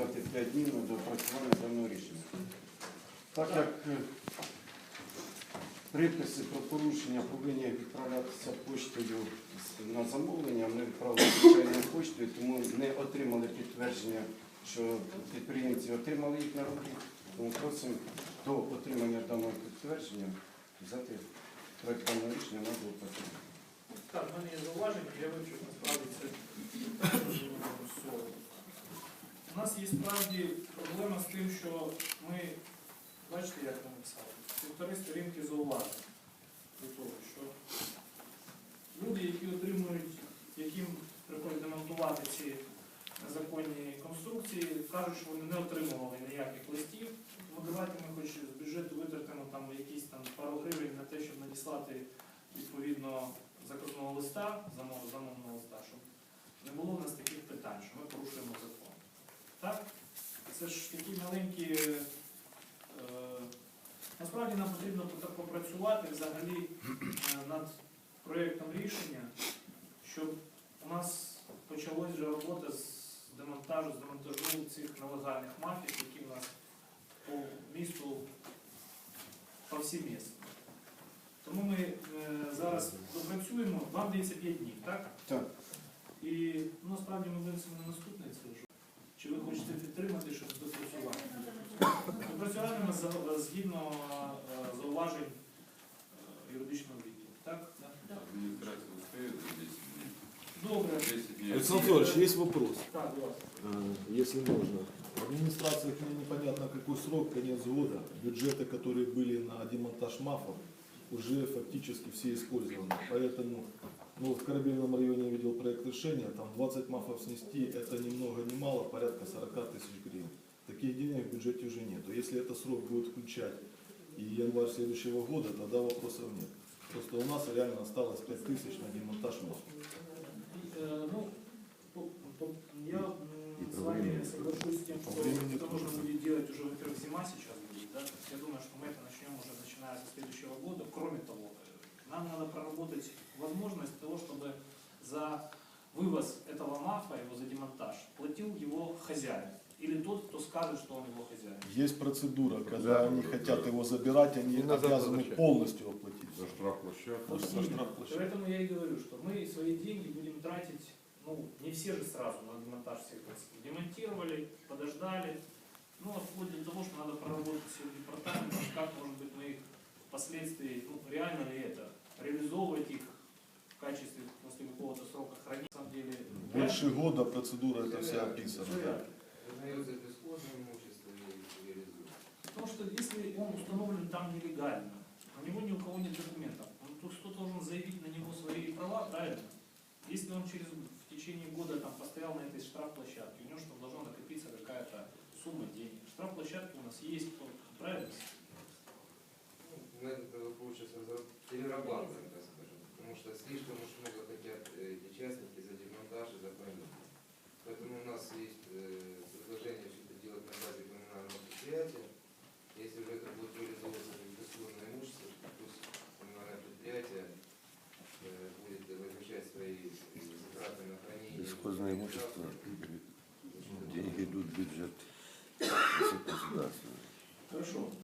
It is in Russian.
взяти 5 днів на допрацювання даного рішення. Так як е, приписи про порушення повинні відправлятися поштою на замовлення, ми відправили звичайною поштою, тому не отримали підтвердження, що підприємці отримали їх на руки. Тому просимо до отримання даного підтвердження взяти проект рішення на допрацювання. Так, в мене є зауваження, я вивчив насправді це. У нас є справді проблема з тим, що ми, бачите, як ми написали, півтори сторінки зауважень до того, що люди, які отримують, яким приходять демонтувати ці незаконні конструкції, кажуть, що вони не отримували ніяких листів. Тому давайте ми хоч з бюджету витратимо там якісь там пару гривень на те, щоб надіслати відповідно закритого листа, замов- замовного листа, щоб не було в нас таких питань, що ми порушуємо закон. Так? Це ж такі маленькі. Е, насправді нам потрібно пот- попрацювати взагалі е, над проєктом рішення, щоб у нас почалась вже робота з демонтажу, з демонтажу цих нелегальних мафій, які в нас по місту повсімісно. Тому ми е, зараз допрацюємо, вам дається 5 днів, так? Так. І ну, насправді ми винесемо на наступне це вже. Чи ви хочете підтримати, щоб допрацювати? Допрацюватиме за- згідно е, зауважень е, юридичного відділу, так? Администрация успеет за 10 дней? Добре. 10 дней. Александр Федорович, есть вопрос, Так, будь ласка. э, если можно. В администрациях мне непонятно какой срок, конец года. Бюджеты, которые были на демонтаж МАФов, уже фактически все использованы. Поэтому ну, в Корабельном районе я видел проект решения, там 20 МАФов снести, это ни много ни мало, порядка 40 тысяч гривен. Таких денег в бюджете уже нет. Если это срок будет включать и январь следующего года, тогда вопросов нет. Просто у нас реально осталось 5 тысяч на демонтаж МАФов. Э, Ну, я с вами соглашусь с тем, что это нужно будет делать уже, во-первых, зима сейчас будет, да? Я думаю, что мы это начнем уже начиная со следующего года. Кроме того, нам надо проработать возможность того, чтобы за вывоз этого мафа, его за демонтаж, платил его хозяин. Или тот, кто скажет, что он его хозяин. Есть процедура, когда они хотят его забирать, они И назад обязаны возвращать. полностью оплатить. За штрафплощадку. Именно. штрафплощадки. Поэтому я и говорю, что мы свои деньги будем тратить, ну, не все же сразу на демонтаж всех. Демонтировали, подождали. Ну, а вплоть до того, что надо проработать с департаментом, как, может быть, мы их впоследствии, ну, реально ли это, реализовывать их в качестве после какого-то срока хранения, на самом деле. Больше года процедура это вся описана. реализуется. Потому что если он установлен там нелегально, у него ни у кого нет документов, он, то кто должен заявить на него свои права, правильно? Если он через в течение года там постоял на этой штрафплощадке, у него что должна накопиться какая-то сумма денег. Штрафплощадки у нас есть, правильно? Получится перерабатываем, так скажем, потому что слишком уж много хотят э, эти частники за демонтаж и за пойму. Поэтому у нас есть э, предложение все это делать на базе коммунального предприятия. Если уже это будет реализовываться как бесхозное имущество, то пусть коммунальное предприятие э, будет возмещать свои затраты на хранение. Бесхозное имущество, деньги идут в бюджет. Хорошо.